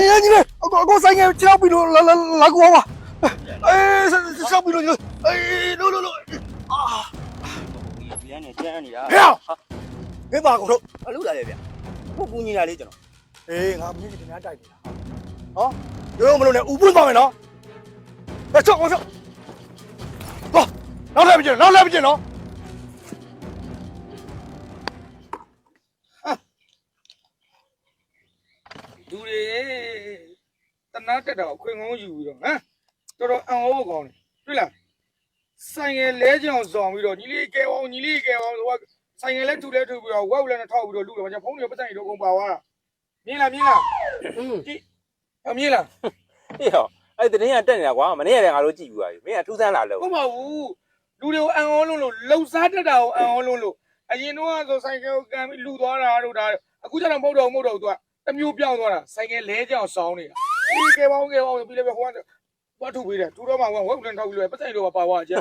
ညီလေးညီလေးအကိုအကိုဆိုင်ငယ်ချောက်ပြီးလို့လာလာလာကူပါအေးချောက်ပြီးလို့အေးလို့လို့လို့ဒီကနေတန်းနေတာဟဲ့မင်းပါကုန်တော့အလုပ်လာလေဗျခုကူညီတာလေးကျွန်တော်အေးငါမင်းကြီးခင်ဗျားတိုက်နေတာဟောရုံးမလို့နဲ့ဥပွင့်သွားမယ်နော်ဟဲ့ချောက်ချောက်သွားနောက်လည်းမကျင်နောက်လည်းမကျင်နော်လူတွေ တနာတက်တာကိုခွင်ကုန်းယူပြီးတော့ဟမ်တော်တော်အံ့ဩဖို့ကောင်းတယ်တွေ့လားဆိုင်ငယ်လဲကြောင်ဆောင်ပြီးတော့ညီလေးကဲအောင်ညီလေးကဲအောင်ဟိုကဆိုင်ငယ်လဲထူလဲထူပြီးတော့ဝက်ဝက်လည်းထောက်ပြီးတော့လူတော့ကျဖုန်းတွေပတ်စံတွေတော့ကုန်ပါသွားတာမြင်လားမြင်လားဒီအမြင်လားဟေ့ဟောအဲ့တတင်းကတက်နေတာကွာမနေ့ကလည်းငါတို့ကြည့်ပြီးပါပြီမင်းကထူးဆန်းလာလို့ဟုတ်ပါဘူးလူတွေကိုအံ့ဩလုံးလို့လှုပ်ရှားတက်တာကိုအံ့ဩလုံးလို့အရင်တော့ဆိုဆိုင်ကယ်ကိုကန်ပြီးလူသွားတာတို့ဒါအခုကျတော့မဟုတ်တော့မဟုတ်တော့သူကတမျိုးပြောင်းသွားတာဆိုင်ကယ်လဲကြောင်ဆောင်နေတာ ဒီကဲပေါင်းကဲပေါင်းပြီးလည်းပဲဟိုကဘာထုတ်ပေးတယ်ထူတော့မှဝက်ဝက်လည်းထောက်ပြီးလို့ပတ်စံတွေတော့ပါသွားကြ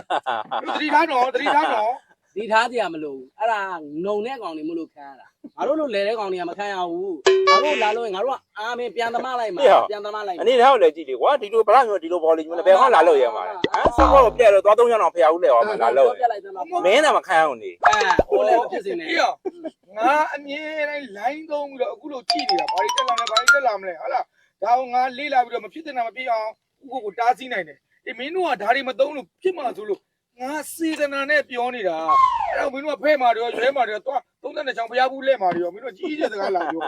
သတိထားတော့သတိထားတော့ဒီထားတရားမလို့ဘူးအဲ့ဒါငုံတဲ့ကောင်တွေမလို့ခံရတာငါတို့လိုလဲတဲ့ကောင်တွေကမခံရဘူးငါတို့လာလို့ရင်ငါတို့ကအာမင်းပြန်သမားလိုက်မှာပြန်သမားလိုက်အနေထားကိုလည်းကြည့်လေကွာဒီလိုဗလားမျိုးဒီလိုဘော်လီမျိုးနဲ့ဘယ်မှလာလို့ရမှာလဲဟမ်ဆောက်တော့ပြက်တော့သွားသုံးချောင်းတော့ဖျားဦးလဲအောင်လာလို့ပြလိုက်သမားမင်းကမခံအောင်နေအဲဟိုလည်းမဖြစ်စင်နဲ့အေးရောငါအမြင်တိုင်း line သုံးပြီးတော့အခုလိုကြည့်နေတာဘာတွေတက်လာမလဲဘာတွေတက်လာမလဲဟုတ်လား ဒါကိုငါလေးလာပြီးတော့မဖြစ်တဲ့နာမဖြစ်အောင်ဥကိုကိုတားဆီးနိုင်တယ်အေးမင်းတို့ကဒါတွေမသုံးလို့ဖြစ်မှာဆိုလို့ငါစေတနာနဲ့ပြောနေတာအဲ့တော့မင်းတို့ကဖဲ့မာတွေရောရွဲမာတွေရောသွား32ချောင်းဖျားဘူးလက်မာတွေရောမင်းတို့ကြီးကြီးစကားလာပြော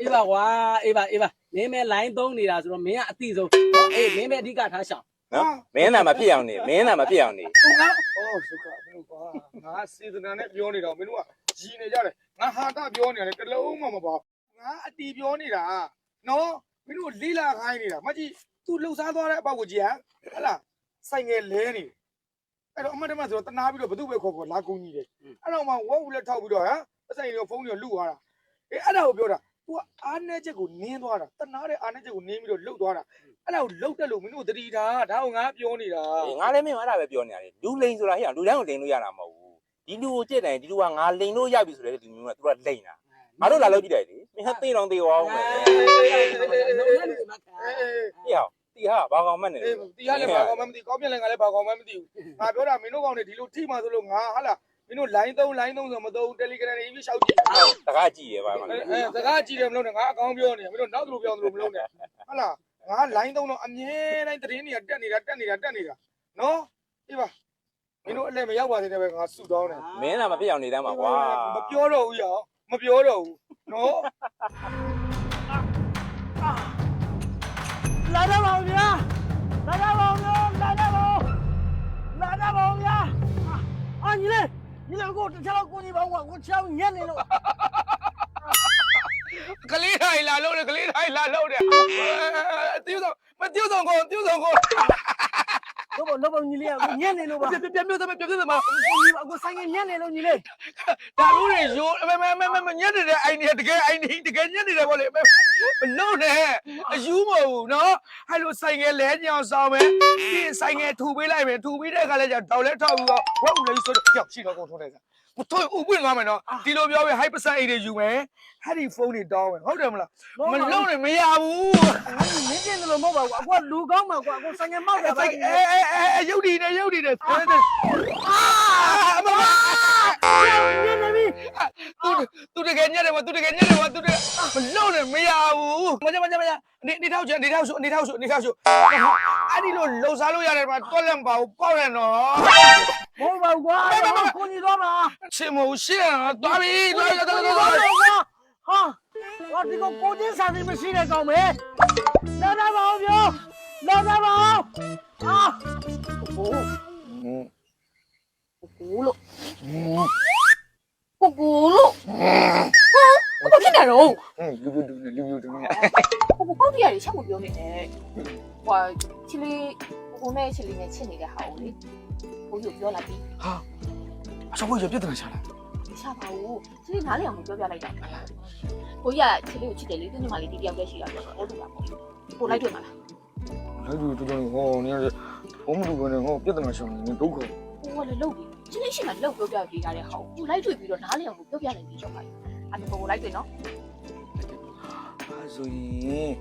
အေးပါကွာအေးပါအေးပါမင်းမဲ line သုံးနေတာဆိုတော့မင်းကအတိဆုံးအေးမင်းမဲအဓိကထားရှောင်နော်မင်းနာမဖြစ်အောင်နေမင်းနာမဖြစ်အောင်နေဟုတ်ငါအော်ဒုက္ခမင်းတို့ကွာငါစေတနာနဲ့ပြောနေတော့မင်းတို့ကကြီးနေကြတယ်ငါဟာတာပြောနေတယ်တလုံးမှမပေါ့ငါအတီပြောနေတာနော် မင်းတို့လေးလာခိုင်းနေတာမကြည့်သူလှုပ်ရှားသွားတဲ့အပေါက်ကိုကြည့်ဟဟလားဆိုင်ငယ်လဲနေအဲ့တော့အမတ်တမဆိုတော့တနာပြီးတော့ဘသူပဲခေါ်ခေါ်လာကုန်ကြီးတယ်အဲ့တော့မှဝက်ဝူလက်ထောက်ပြီးတော့ဟမ်ပဆိုင်ရောဖုန်းရောလူသွားတာအေးအဲ့ဒါကိုပြောတာ तू အားနေချက်ကိုနင်းသွားတာတနာတဲ့အားနေချက်ကိုနင်းပြီးတော့လှုပ်သွားတာအဲ့ဒါကိုလှုပ်တက်လို့မင်းတို့တတိထားဒါကိုငါပြောနေတာငါလည်းမင်းအဲ့ဒါပဲပြောနေရတယ်လူလိန်ဆိုတာဟဲ့လူတိုင်းကိုလိန်လို့ရတာမဟုတ်ဘူးဒီလူကိုကြည့်တယ်ဒီလူကငါလိန်လို့ရပြီဆိုတဲ့လူမျိုးကသူကလိန်တာငါတို့လာလို့ကြည့်တယ်လေမ င်းကသိတော်သေးအောင်မယ်ဟေ့ဟောတီဟာဘာကောင်မှတ်နေအေးတီးရလည်းဘာကောင်မှမသိကောင်းပြန်လည်းငါလည်းဘာကောင်မှမသိဘူးငါပြောတာမင်းတို့ကောင်တွေဒီလိုထိမှဆိုလို့ငါဟာလားမင်းတို့ line 3 line 3ဆိုမသုံး Telegram တွေပြီးရှောက်ကြည့်တကားကြည့်ရပါမအဲလားအဲစကားကြည့်တယ်မလို့နဲ့ငါအကောင်းပြောနေမင်းတို့နောက်သူလိုပြောသလိုမလုပ်နဲ့ဟာလားငါ line 3တော့အမြဲတမ်းသတင်းတွေကတက်နေတာတက်နေတာတက်နေတာနော်အေးပါမင်းတို့အလဲမရောက်ပါသေးတယ်ပဲငါစုတောင်းတယ်မင်းနာမဖြစ်အောင်နေတမ်းပါကွာမပြောတော့ဘူးရအောင် မပြောတော့ဘူးနော်လာတော့ပါဗျာလာတော့ပါဗျာလာတော့ပါလာတော့ပါဗျာအာညီလေးညီလေးကိုတခြားတော့ကိုကြီးပါဦးကိုချောင်းညက်နေလို့ကလေးတိုင်းလာလို့လေကလေးတိုင်းလာလို့တယ်တိဦးဆောင်မတိဦးဆောင်ကိုတိဦးဆောင်ကိုတော့ဘောတော့ညီလေးကညက်နေလို့ပါပြပြပြသမပြပြသမကိုကြီးပါကိုဆိုင်ငယ်ညက်နေလို့ညီလေးဒါလို့လေရိုးမမ မမညက်နေတဲ့အိုင်နေတကယ်အိုင်နေတကယ်ညက်နေတယ်ဗောလေမလုံးနဲ့အယူမဟုတ်ဘူးနော်ဟဲ့လိုဆိုင်ငယ်လဲညောင်ဆောင်မယ်ပြီးဆိုင်ငယ်ထူပေးလိုက်မယ်ထူပေးတဲ့အခါလဲကျဒေါက်လဲထောက်ပြီးတော့ဝက်ဦးလေးဆိုတော့ကြောက်ရှိတော့ကုန်ထုံးလိုက်စားမထွေးဥပွင့်သွားမယ်နော်ဒီလိုပြောပြီး high percent အိတ်တွေယူမယ်ဟဲ့ဒီဖုန်းတွေတောင်းမယ်ဟုတ်တယ်မလားမလုံးနဲ့မရဘူးမင်းကျင်တယ်လို့မဟုတ်ပါဘူးအကွာလူကောင်းမှာကွာကိုဆိုင်ငယ်မောက်တာပါဆိုင်အဲအဲအဲရုပ်ဒီနဲ့ရုပ်ဒီနဲ့အာအမမ ကယ်ညက်တယ်မသူတကယ်ညက်တယ်မသူတကယ်မလုံးနဲ့မရဘူးမကြမကြမကြနေနေထောက်ချနေထောက်ရှုနေထောက်ရှုနေထောက်ရှုအဲ့ဒီလိုလှုပ်ရှားလို့ရတယ်မှာတွက်လက်မပါဘူးပေါ့ရနော်မဟုတ်ပါဘူးကွာကိုကြီးတော့မှာရှင်မို့ရှင်းသွားပြီသွားပြီသွားပြီကွာသွားပြီဟာဟာဒီကိုကိုချင်းစာသိမရှိတဲ့ကောင်ပဲလာတော့ပါဦးပြောလာတော့ပါဦးဟာကိုလို့ ကိုကိုလို့ဟမ်ဘာဖြစ်နေတော့လူလူလူလူလူလူကိုကိုပေါက်တရားတွေချက်မပြောနေနဲ့ဟွာချီလေးကိုကိုနဲ့ချီလေးနဲ့ချစ်နေတဲ့ဟာကိုလေကိုကြီးပြောလာပြီးဟာအချောဘွေရပြဿနာချလာမချပါဘူးချီလေးနားလည်အောင်ပြောပြလိုက်တာကိုကြီးကချီလေးကိုချစ်တယ်လေသူညီမလေးဒီတယောက်တည်းရှိတာပြောတော့ဟုတ်တယ်ပါကိုကိုလိုက်တွေ့မှာလားလူလူတူတူဟောနေရဘုံမလူကနေဟောပြဿနာရှောင်းနေဒုက္ခကိုကလည်းလုပ်ပြီး ချီလေးရှိမှလုပ်ပြောပြပေးထားတဲ့ဟာကိုကိုလိုက်တွေ့ပြီးတော့နားလည်အောင်ပြောပြလိုက်ပြီးတော့ပါအဲ့ဒါကိုကိုလိုက်တွေ့နော်အဲဆိုရင်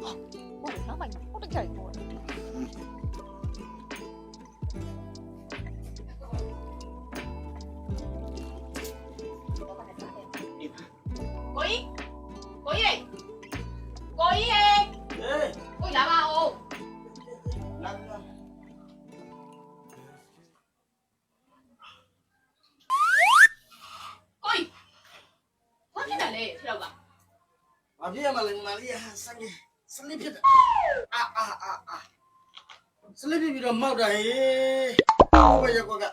ဟုတ်တယ်နောက်မှဟုတ်တယ်ကြိုက်ပေါ့ ဘာဖြစ်ရမလဲမလေးဟာစနေစလိဖြစ်တယ်အာအာအာအာစလိဖြစ်ပြီးတော့မောက်တာဟေးဘယ်ရက်ကွက်က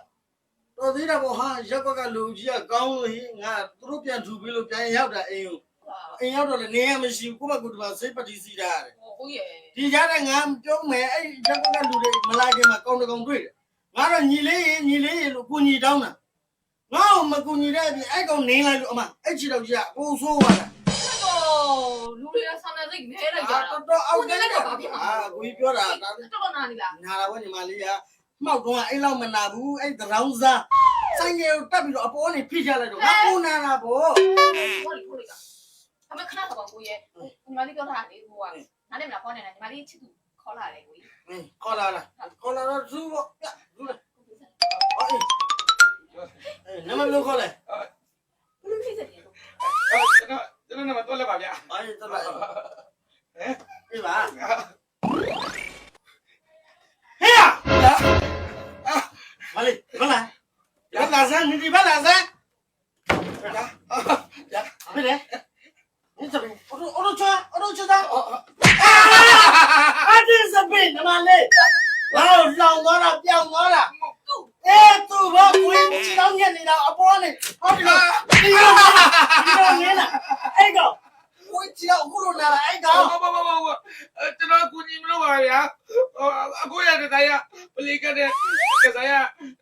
တော်သေးတာပေါ့ဟာရက်ကွက်ကလူကြီးကကောင်းလို့ဟေးငါသူတို့ပြန်ထူပြီးလို့ပြန်ရောက်တာအိမ်ကိုအိမ်ရောက်တော့လည်းနေရမရှိဘူးကိုမကူတပါစိတ်ပတိစီတာတယ်ကိုကြီးရေဒီကြားတဲ့ငါပြောမယ်အဲ့ရက်ကွက်ကလူတွေမလာခင်မှာကောင်းတကောင်တွေ့တယ်ငါတော့ညီလေးရေညီလေးရေလို့ကိုညီတောင်းတာငါ့ကိုမကူညီတဲ့အပြင်အဲ့ကောင်နေလိုက်လို့အမအဲ့ချီတော့ကြီးကကိုဆိုးသွားတာတော့ လူတွေကဆန္ဒစိတ်နဲလိုက်ကြတာတော်တော်အောက်တက်တော့အာကိုကြီးပြောတာဒါတော်တော်နာနေလားနာလာဝညီမလေးကမှောက်တော့အဲ့လောက်မနာဘူးအဲ့တရောင်းစားဆိုင်ရကိုတက်ပြီးတော့အပေါ်ကနေဖိချလိုက်တော့ငါကိုနာတာဗောဟိုလေဟိုလေကအမေခဏတော့ကိုကြီးရေညီမလေးပြောထားတယ်ဟိုကနားနေမလားဖုန်းနေလားညီမလေးချစ်သူခေါ်လာတယ်ကိုကြီးခေါ်လာလားခေါ်လာတော့သူ့ဗောပြသူ့လေအေးအေးနမလို့ခေါ်လဲ ဘလူးဖြစ်စတယ်လို့ ကျွန်တော်ကျွန်တော်ကတော့လက်ပါ ဗျာ အေးတက်ပါအေးပါဟေးမလေးမလားဘာလာစမ်းဒီဘာလာစမ်းရဘယ်လဲ你怎么？我说我说穿，我说知道。啊！这是病，他妈的！然后老我了，表我了。哎，祖国鬼，知道你你了，阿婆呢？好这个，你个 လေးကတဲ့ကစားရ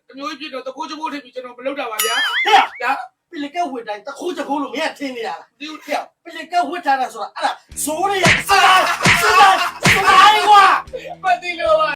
အမျိုးကြီးပြတော့တကိုးချိုးဖို့ထိပ်ပြီးကျွန်တော်မလုပ်တာပါဗျာဟဲ့ဗျာပလက်ကဝတ်တိုင်းတခိုးချခိုးလို့မရထင်းနေရလားဒီဟဲ့ပလက်ကဝတ်ထားတာဆိုတာအဲ့ဒါဇိုးရရစတာစတာစတာဟိုင်းကွာပတ်တိလို့ပါ